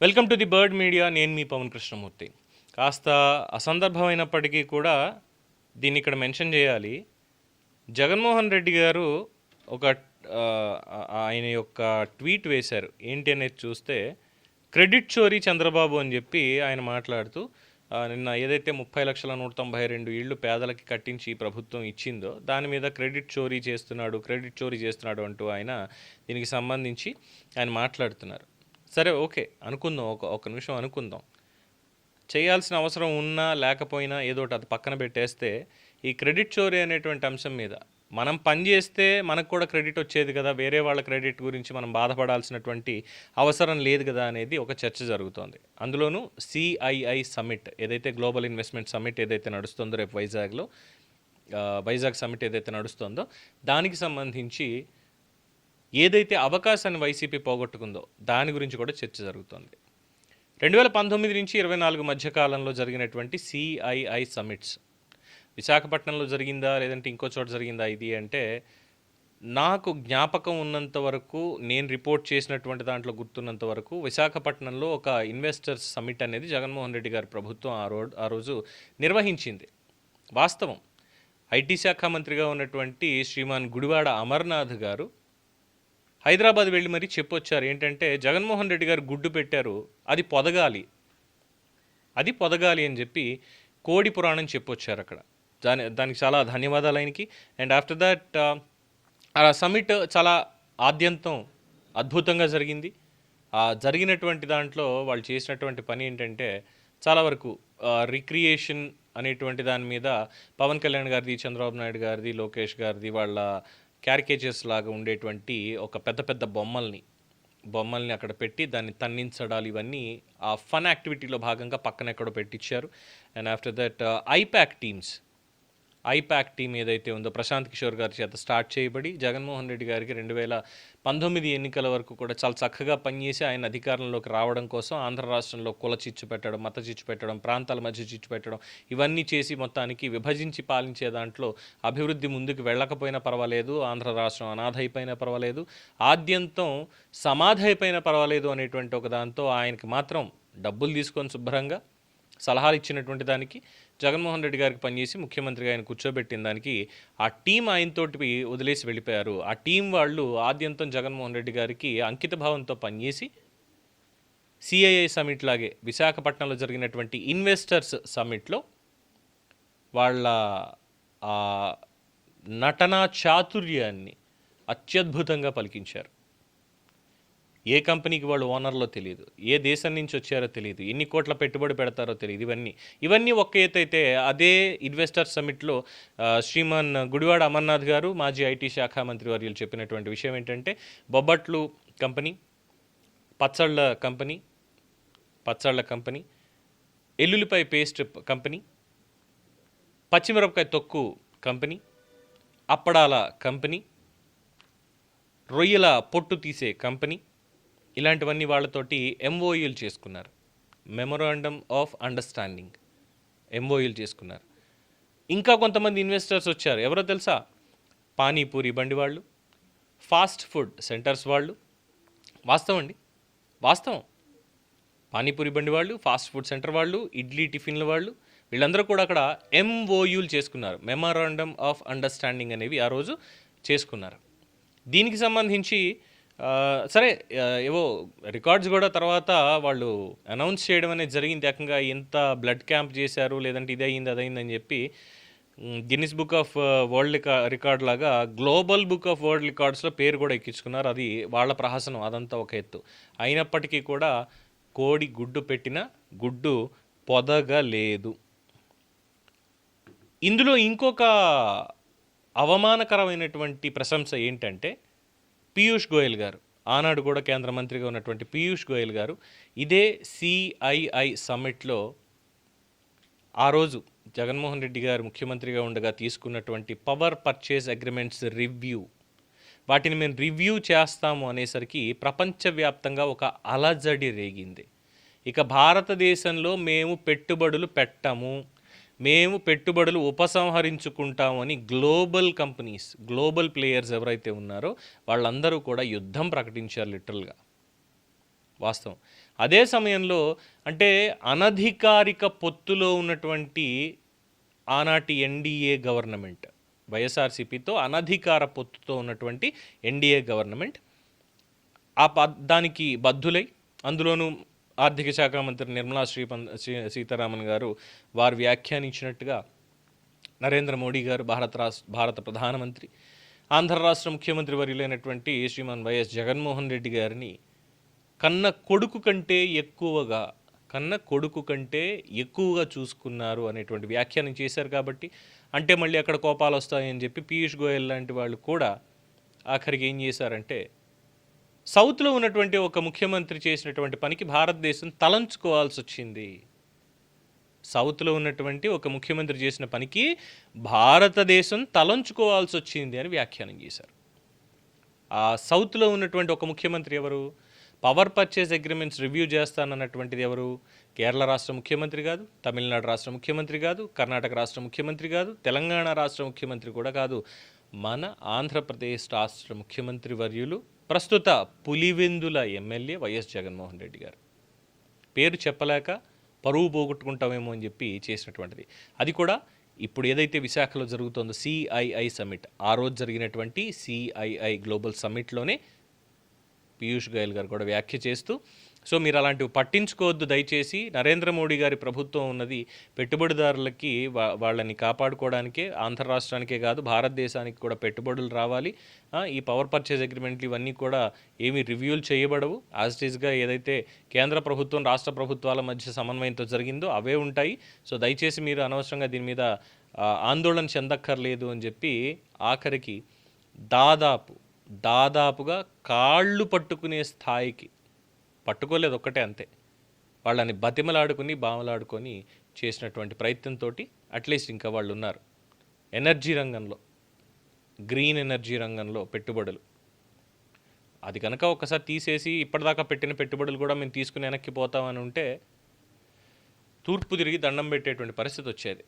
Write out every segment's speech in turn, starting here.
Welcome to the bird media. నేను మీ పవన్ కృష్ణమూర్తి. కాస్త అసందర్భమైనప్పటికీ కూడా దీన్ని ఇక్కడ మెన్షన్ చేయాలి. జగన్మోహన్ రెడ్డి గారు ఒక ఆయన యొక్క ట్వీట్ వేశారు. ఏంటి అనేది చూస్తే క్రెడిట్ చోరీ చంద్రబాబు అని చెప్పి ఆయన మాట్లాడుతూ నిన్న ఏదైతే ముప్పై లక్షల నూట తొంభై రెండు ఇళ్ళు పేదలకి కట్టించి ప్రభుత్వం ఇచ్చిందో దాని మీద క్రెడిట్ చోరీ చేస్తున్నాడు క్రెడిట్ చోరీ చేస్తున్నాడు అంటూ ఆయన దీనికి సంబంధించి ఆయన మాట్లాడుతున్నారు. సరే ఓకే అనుకుందాం ఒక ఒక నిమిషం అనుకుందాం. చేయాల్సిన అవసరం ఉన్నా లేకపోయినా ఏదో ఒకటి అది పక్కన పెట్టేస్తే ఈ క్రెడిట్ చోరీ అనేటువంటి అంశం మీద మనం పని చేస్తే మనకు కూడా క్రెడిట్ వచ్చేది కదా వేరే వాళ్ళ క్రెడిట్ గురించి మనం బాధపడాల్సినటువంటి అవసరం లేదు కదా అనేది ఒక చర్చ జరుగుతోంది. అందులోనూ సిఐఐ సమ్మిట్ ఏదైతే గ్లోబల్ ఇన్వెస్ట్మెంట్ సమ్మిట్ ఏదైతే నడుస్తుందో రేపు వైజాగ్లో వైజాగ్ సమ్మిట్ ఏదైతే నడుస్తుందో దానికి సంబంధించి ఏదైతే అవకాశాన్ని వైసీపీ పోగొట్టుకుందో దాని గురించి కూడా చర్చ జరుగుతోంది. రెండు వేల పంతొమ్మిది నుంచి ఇరవై నాలుగు మధ్య కాలంలో జరిగినటువంటి సిఐఐ సమిట్స్ విశాఖపట్నంలో జరిగిందా లేదంటే ఇంకో చోట జరిగిందా ఇది అంటే నాకు జ్ఞాపకం ఉన్నంత వరకు నేను రిపోర్ట్ చేసినటువంటి దాంట్లో గుర్తున్నంత వరకు విశాఖపట్నంలో ఒక ఇన్వెస్టర్స్ సమిట్ అనేది జగన్మోహన్ రెడ్డి గారి ప్రభుత్వం ఆ రో ఆ రోజు నిర్వహించింది. వాస్తవం. ఐటీ శాఖ మంత్రిగా ఉన్నటువంటి శ్రీమాన్ గుడివాడ అమర్నాథ్ గారు హైదరాబాద్ వెళ్ళి మరీ చెప్పొచ్చారు. ఏంటంటే జగన్మోహన్ రెడ్డి గారు గుడ్డు పెట్టారు. అది పొదగాలి. అది పొదగాలి అని చెప్పి కోడి పురాణం చెప్పొచ్చారు అక్కడ. దాని దానికి చాలా ధన్యవాదాలు ఆయనకి. అండ్ ఆఫ్టర్ దట్ ఆ సమ్మిట్ చాలా ఆద్యంతం అద్భుతంగా జరిగింది. ఆ జరిగినటువంటి దాంట్లో వాళ్ళు చేసినటువంటి పని ఏంటంటే చాలా వరకు రిక్రియేషన్ అనేటువంటి దాని మీద పవన్ కళ్యాణ్ గారిది చంద్రబాబు నాయుడు గారిది లోకేష్ గారిది వాళ్ళ క్యారికేచర్స్ లాగా ఉండేటువంటి ఒక పెద్ద పెద్ద బొమ్మల్ని బొమ్మల్ని అక్కడ పెట్టి దాన్ని తన్నించడాలు ఇవన్నీ ఆ ఫన్ యాక్టివిటీలో భాగంగా పక్కన ఎక్కడో పెట్టించారు and after that IPAC teams IPAC team ఏదైతే ఉందో ప్రశాంత్ కిషోర్ గారి చేత స్టార్ట్ చేయబడి జగన్మోహన్ రెడ్డి గారికి రెండు వేల పంతొమ్మిది ఎన్నికల వరకు కూడా చాలా చక్కగా పనిచేసి ఆయన అధికారంలోకి రావడం కోసం ఆంధ్ర రాష్ట్రంలో కుల చిచ్చు పెట్టడం మత చిచ్చు పెట్టడం ప్రాంతాల మధ్య చిచ్చు పెట్టడం ఇవన్నీ చేసి మొత్తానికి విభజించి పాలించే దాంట్లో అభివృద్ధి ముందుకు వెళ్ళకపోయినా పర్వాలేదు ఆంధ్ర రాష్ట్రం అనాథ అయిపోయినా పర్వాలేదు ఆద్యంతం సమాధి అయిపోయినా పర్వాలేదు అనేటువంటి ఒక దాంతో ఆయనకి మాత్రం డబ్బులు తీసుకొని శుభ్రంగా సలహాలు ఇచ్చినటువంటి దానికి జగన్మోహన్ రెడ్డి గారికి పనిచేసి ముఖ్యమంత్రిగా ఆయన కూర్చోబెట్టిన దానికి ఆ టీం ఆయనతోటి వదిలేసి వెళ్ళిపోయారు. ఆ టీం వాళ్ళు ఆద్యంతం జగన్మోహన్ రెడ్డి గారికి అంకిత భావంతో పనిచేసి సిఐఐ సమిట్ లాగే విశాఖపట్నంలో జరిగినటువంటి ఇన్వెస్టర్స్ సమ్మిట్లో వాళ్ళ నటనా చాతుర్యాన్ని అత్యద్భుతంగా పలికించారు. ఏ కంపెనీకి వాళ్ళు ఓనర్లో తెలియదు ఏ దేశం నుంచి వచ్చారో తెలియదు ఎన్ని కోట్ల పెట్టుబడి పెడతారో తెలియదు ఇవన్నీ. ఇవన్నీ ఒక్క ఎత్తు అయితే అదే ఇన్వెస్టర్ సమిట్లో శ్రీమాన్ గుడివాడ అమర్నాథ్ గారు మాజీ ఐటీ శాఖ మంత్రి వర్యులు చెప్పినటువంటి విషయం ఏంటంటే బొబ్బట్లు కంపెనీ పచ్చళ్ళ కంపెనీ పచ్చళ్ళ కంపెనీ ఎల్లుల్లిపాయ పేస్ట్ కంపెనీ పచ్చిమిరపకాయ తొక్కు కంపెనీ అప్పడాల కంపెనీ రొయ్యల పొట్టు తీసే కంపెనీ ఇలాంటివన్నీ వాళ్ళతోటి ఎంఓయూలు చేసుకున్నారు. మెమొరాండమ్ ఆఫ్ అండర్స్టాండింగ్ ఎంఓయూలు చేసుకున్నారు. ఇంకా కొంతమంది ఇన్వెస్టర్స్ వచ్చారు. ఎవరో తెలుసా? పానీపూరి బండి వాళ్ళు ఫాస్ట్ ఫుడ్ సెంటర్స్ వాళ్ళు. వాస్తవం అండి. వాస్తవం. పానీపూరి బండి వాళ్ళు ఫాస్ట్ ఫుడ్ సెంటర్ వాళ్ళు ఇడ్లీ టిఫిన్ల వాళ్ళు వీళ్ళందరూ కూడా అక్కడ ఎంఓయూలు చేసుకున్నారు. మెమరాండమ్ ఆఫ్ అండర్స్టాండింగ్ అనేవి ఆ రోజు చేసుకున్నారు. దీనికి సంబంధించి సరే ఏవో రికార్డ్స్ కూడా తర్వాత వాళ్ళు అనౌన్స్ చేయడం అనేది జరిగింది ఏకంగా ఎంత బ్లడ్ క్యాంప్ చేశారు లేదంటే ఇది అయింది అది అని చెప్పి Guinness book of world record లాగా గ్లోబల్ బుక్ ఆఫ్ వరల్డ్ రికార్డ్స్లో పేరు కూడా ఎక్కించుకున్నారు. అది వాళ్ళ ప్రహసనం అదంతా ఒక ఎత్తు. అయినప్పటికీ కూడా కోడి గుడ్డు పెట్టిన గుడ్డు పొదగలేదు. ఇందులో ఇంకొక అవమానకరమైనటువంటి ప్రశంస ఏంటంటే పీయూష్ గోయల్ గారు ఆనాడు కూడా కేంద్ర మంత్రిగా ఉన్నటువంటి పీయూష్ గోయల్ గారు ఇదే సిఐఐ సమ్మిట్లో ఆ రోజు జగన్మోహన్ రెడ్డి గారు ముఖ్యమంత్రిగా ఉండగా తీసుకున్నటువంటి పవర్ పర్చేస్ అగ్రిమెంట్స్ రివ్యూ. వాటిని మేము రివ్యూ చేస్తాము అనేసరికి ప్రపంచవ్యాప్తంగా ఒక అలజడి రేగింది. ఇక భారతదేశంలో మేము పెట్టుబడులు పెట్టము. మేము పెట్టుబడులు ఉపసంహరించుకుంటామని గ్లోబల్ కంపెనీస్ గ్లోబల్ ప్లేయర్స్ ఎవరైతే ఉన్నారో వాళ్ళందరూ కూడా యుద్ధం ప్రకటించారు లిటరల్గా. వాస్తవం. అదే సమయంలో అంటే అనధికారిక పొత్తులో ఉన్నటువంటి ఆనాటి ఎన్డీఏ గవర్నమెంట్ వైఎస్ఆర్సీపీతో అనధికార పొత్తుతో ఉన్నటువంటి ఎన్డీఏ గవర్నమెంట్ ఆ దానికి బద్ధులై అందులోనూ ఆర్థిక శాఖ మంత్రి నిర్మలా శ్రీపంత్ సీతారామన్ గారు వారు వ్యాఖ్యానించినట్టుగా నరేంద్ర మోడీ గారు భారత రాష్ట్ర భారత ప్రధానమంత్రి ఆంధ్ర రాష్ట్ర ముఖ్యమంత్రి వర్యులైనటువంటి శ్రీమాన్ వైఎస్ జగన్మోహన్ రెడ్డి గారిని కన్న కొడుకు కంటే ఎక్కువగా కన్న కొడుకు కంటే ఎక్కువగా చూసుకున్నారు అనేటువంటి వ్యాఖ్యానం చేశారు కాబట్టి అంటే మళ్ళీ అక్కడ కోపాలు వస్తాయని చెప్పి పీయూష్ గోయల్ లాంటి వాళ్ళు కూడా ఆఖరికి ఏం చేశారంటే సౌత్లో ఉన్నటువంటి ఒక ముఖ్యమంత్రి చేసినటువంటి పనికి భారతదేశం తలంచుకోవాల్సి వచ్చింది. సౌత్లో ఉన్నటువంటి ఒక ముఖ్యమంత్రి చేసిన పనికి భారతదేశం తలంచుకోవాల్సి వచ్చింది అని వ్యాఖ్యానం చేశారు. ఆ సౌత్లో ఉన్నటువంటి ఒక ముఖ్యమంత్రి ఎవరు? పవర్ పర్చేజ్ అగ్రిమెంట్స్ రివ్యూ చేస్తానన్నటువంటిది ఎవరు? కేరళ రాష్ట్ర ముఖ్యమంత్రి కాదు తమిళనాడు రాష్ట్ర ముఖ్యమంత్రి కాదు కర్ణాటక రాష్ట్ర ముఖ్యమంత్రి కాదు తెలంగాణ రాష్ట్ర ముఖ్యమంత్రి కూడా కాదు. మన ఆంధ్రప్రదేశ్ రాష్ట్ర ముఖ్యమంత్రి వర్యులు ప్రస్తుత పులివెందుల ఎమ్మెల్యే వైఎస్ జగన్మోహన్ రెడ్డి గారు. పేరు చెప్పలేక పరువు పోగొట్టుకుంటామేమో అని చెప్పి చేసినటువంటిది. అది కూడా ఇప్పుడు ఏదైతే విశాఖలో జరుగుతుందో సిఐఐ సమ్మిట్ ఆ రోజు జరిగినటువంటి సిఐఐ గ్లోబల్ సమ్మిట్లోనే పీయూష్ గోయల్ గారు కూడా వ్యాఖ్య చేస్తూ సో మీరు అలాంటివి పట్టించుకోవద్దు దయచేసి నరేంద్ర మోడీ గారి ప్రభుత్వం ఉన్నది పెట్టుబడిదారులకి వా- వాళ్ళని కాపాడుకోవడానికే ఆంధ్ర రాష్ట్రానికే కాదు భారతదేశానికి కూడా పెట్టుబడులు రావాలి. ఈ పవర్ పర్చేజ్ అగ్రిమెంట్లు ఇవన్నీ కూడా ఏమి రివ్యూలు చేయబడవు. యాజ్ ఇట్ ఈస్గా ఏదైతే కేంద్ర ప్రభుత్వం రాష్ట్ర ప్రభుత్వాల మధ్య సమన్వయంతో జరిగిందో అవే ఉంటాయి. సో దయచేసి మీరు అనవసరంగా దీని మీద ఆందోళన చెందక్కర్లేదు అని చెప్పి ఆఖరికి దాదాపు దాదాపుగా కాళ్ళు పట్టుకునే స్థాయికి పట్టుకోలేదు ఒక్కటే అంతే. వాళ్ళని బతిమలాడుకుని బామలాడుకొని చేసినటువంటి ప్రయత్నంతో అట్లీస్ట్ ఇంకా వాళ్ళు ఉన్నారు ఎనర్జీ రంగంలో గ్రీన్ ఎనర్జీ రంగంలో పెట్టుబడులు. అది కనుక ఒకసారి తీసేసి ఇప్పటిదాకా పెట్టిన పెట్టుబడులు కూడా మేము తీసుకుని వెనక్కి పోతామని ఉంటే తూర్పు తిరిగి దండం పెట్టేటువంటి పరిస్థితి వచ్చేది.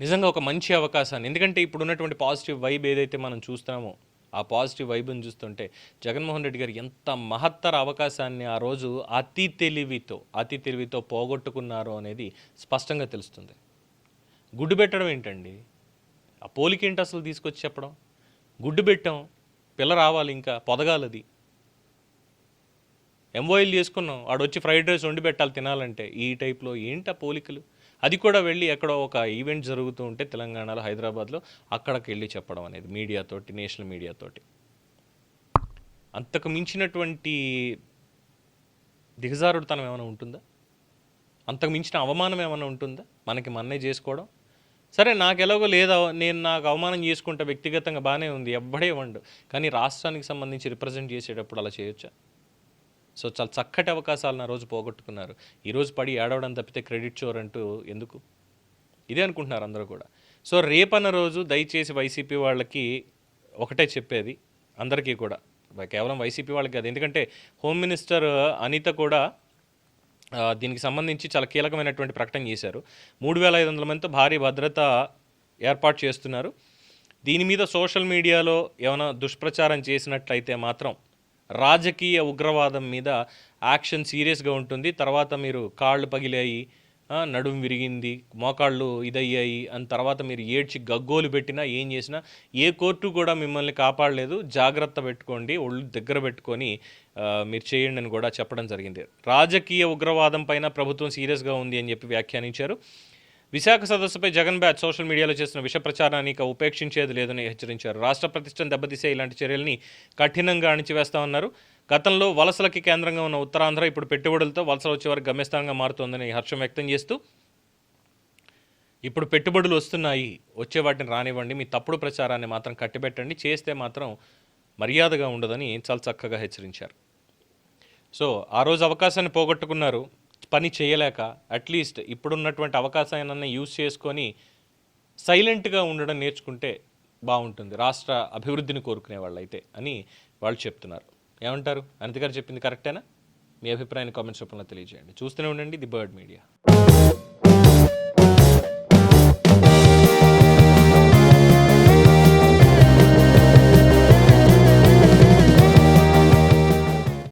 నిజంగా ఒక మంచి అవకాశాన్ని ఎందుకంటే ఇప్పుడు ఉన్నటువంటి పాజిటివ్ వైబ్ ఏదైతే మనం చూస్తున్నామో ఆ పాజిటివ్ వైబ్ని చూస్తుంటే జగన్మోహన్ రెడ్డి గారు ఎంత మహత్తర అవకాశాన్ని ఆ రోజు అతి తెలివితో అతి తెలివితో పోగొట్టుకున్నారో అనేది స్పష్టంగా తెలుస్తుంది. గుడ్డు పెట్టడం ఏంటండి? ఆ పోలిక ఏంటి అసలు తీసుకొచ్చి చెప్పడం? గుడ్డు పెట్టాం పిల్ల రావాలి ఇంకా పొదగాలది. ఎంఓఎల్ చేసుకున్నాం ఆడొచ్చి ఫ్రైడ్ రైస్ వండి పెట్టాలి తినాలంటే. ఈ టైప్లో ఏంటి ఆ పోలికలు? అది కూడా వెళ్ళి ఎక్కడో ఒక ఈవెంట్ జరుగుతూ ఉంటే తెలంగాణలో హైదరాబాద్లో అక్కడికి వెళ్ళి చెప్పడం అనేది మీడియాతోటి నేషనల్ మీడియాతోటి అంతకు మించినటువంటి దిగజారుడుతనం ఏమైనా ఉంటుందా? అంతకు మించిన అవమానం ఏమైనా ఉంటుందా? మనకి మన్నే చేసుకోవడం? సరే నాకు ఎలాగో లేదా నేను నాకు అవమానం చేసుకుంటే వ్యక్తిగతంగా బాగానే ఉంది ఎవ్వడే వండు కానీ రాష్ట్రానికి సంబంధించి రిప్రజెంట్ చేసేటప్పుడు అలా చేయొచ్చా? సో చాలా చక్కటి అవకాశాలను ఆ రోజు పోగొట్టుకున్నారు. ఈరోజు పడి ఏడవడం తప్పితే క్రెడిట్ చోర్ అంటూ ఎందుకు? ఇదే అనుకుంటున్నారు అందరూ కూడా. సో రేపన్న రోజు దయచేసి వైసీపీ వాళ్ళకి ఒకటే చెప్పేది అందరికీ కూడా. కేవలం వైసీపీ వాళ్ళకి కాదు. ఎందుకంటే హోమ్ మినిస్టర్ అనిత కూడా దీనికి సంబంధించి చాలా కీలకమైనటువంటి ప్రకటన చేశారు. మూడు వేల ఐదు వందల మందితో భారీ భద్రత ఏర్పాటు చేస్తున్నారు. దీని మీద సోషల్ మీడియాలో ఏమైనా దుష్ప్రచారం చేసినట్లయితే మాత్రం రాజకీయ ఉగ్రవాదం మీద యాక్షన్ సీరియస్గా ఉంటుంది. తర్వాత మీరు కాళ్ళు పగిలాయి నడుము విరిగింది మోకాళ్ళు ఇదయ్యాయి అని తర్వాత మీరు ఏడ్చి గగ్గోలు పెట్టినా ఏం చేసినా ఏ కోర్టు కూడా మిమ్మల్ని కాపాడలేదు. జాగ్రత్త పెట్టుకోండి ఒళ్ళు దగ్గర పెట్టుకొని మీరు చేయండి అని కూడా చెప్పడం జరిగింది. రాజకీయ ఉగ్రవాదం పైన ప్రభుత్వం సీరియస్గా ఉంది అని చెప్పి వ్యాఖ్యానించారు. విశాఖ సదస్సుపై జగన్ బ్యాచ్ సోషల్ మీడియాలో చేసిన విష ప్రచారాన్ని ఇక ఉపేక్షించేది లేదని హెచ్చరించారు. రాష్ట్ర ప్రతిష్టను దెబ్బతీసే ఇలాంటి చర్యల్ని కఠినంగా అణిచివేస్తామన్నారు గతంలో వలసలకి కేంద్రంగా ఉన్న ఉత్తరాంధ్ర ఇప్పుడు పెట్టుబడులతో వలసలు వచ్చే వరకు గమ్యస్థానంగా మారుతోందని హర్షం వ్యక్తం చేస్తూ ఇప్పుడు పెట్టుబడులు వస్తున్నాయి వచ్చే వాటిని రానివ్వండి మీ తప్పుడు ప్రచారాన్ని మాత్రం కట్టిపెట్టండి చేస్తే మాత్రం మర్యాదగా ఉండదని చాలా చక్కగా హెచ్చరించారు. సో ఆ రోజు అవకాశాన్ని పోగొట్టుకున్నారు పని చేయలేక అట్లీస్ట్ ఇప్పుడున్నటువంటి అవకాశాన్ని యూజ్ చేసుకొని సైలెంట్గా ఉండడం నేర్చుకుంటే బాగుంటుంది. రాష్ట్ర అభివృద్ధిని కోరుకునే వాళ్ళైతే అని వాళ్ళు చెప్తున్నారు. ఏమంటారు? అనిత గారు చెప్పింది కరెక్టేనా మీ అభిప్రాయాన్ని కామెంట్స్ రూపంలో తెలియజేయండి. చూస్తూనే ఉండండి ది బర్డ్ మీడియా.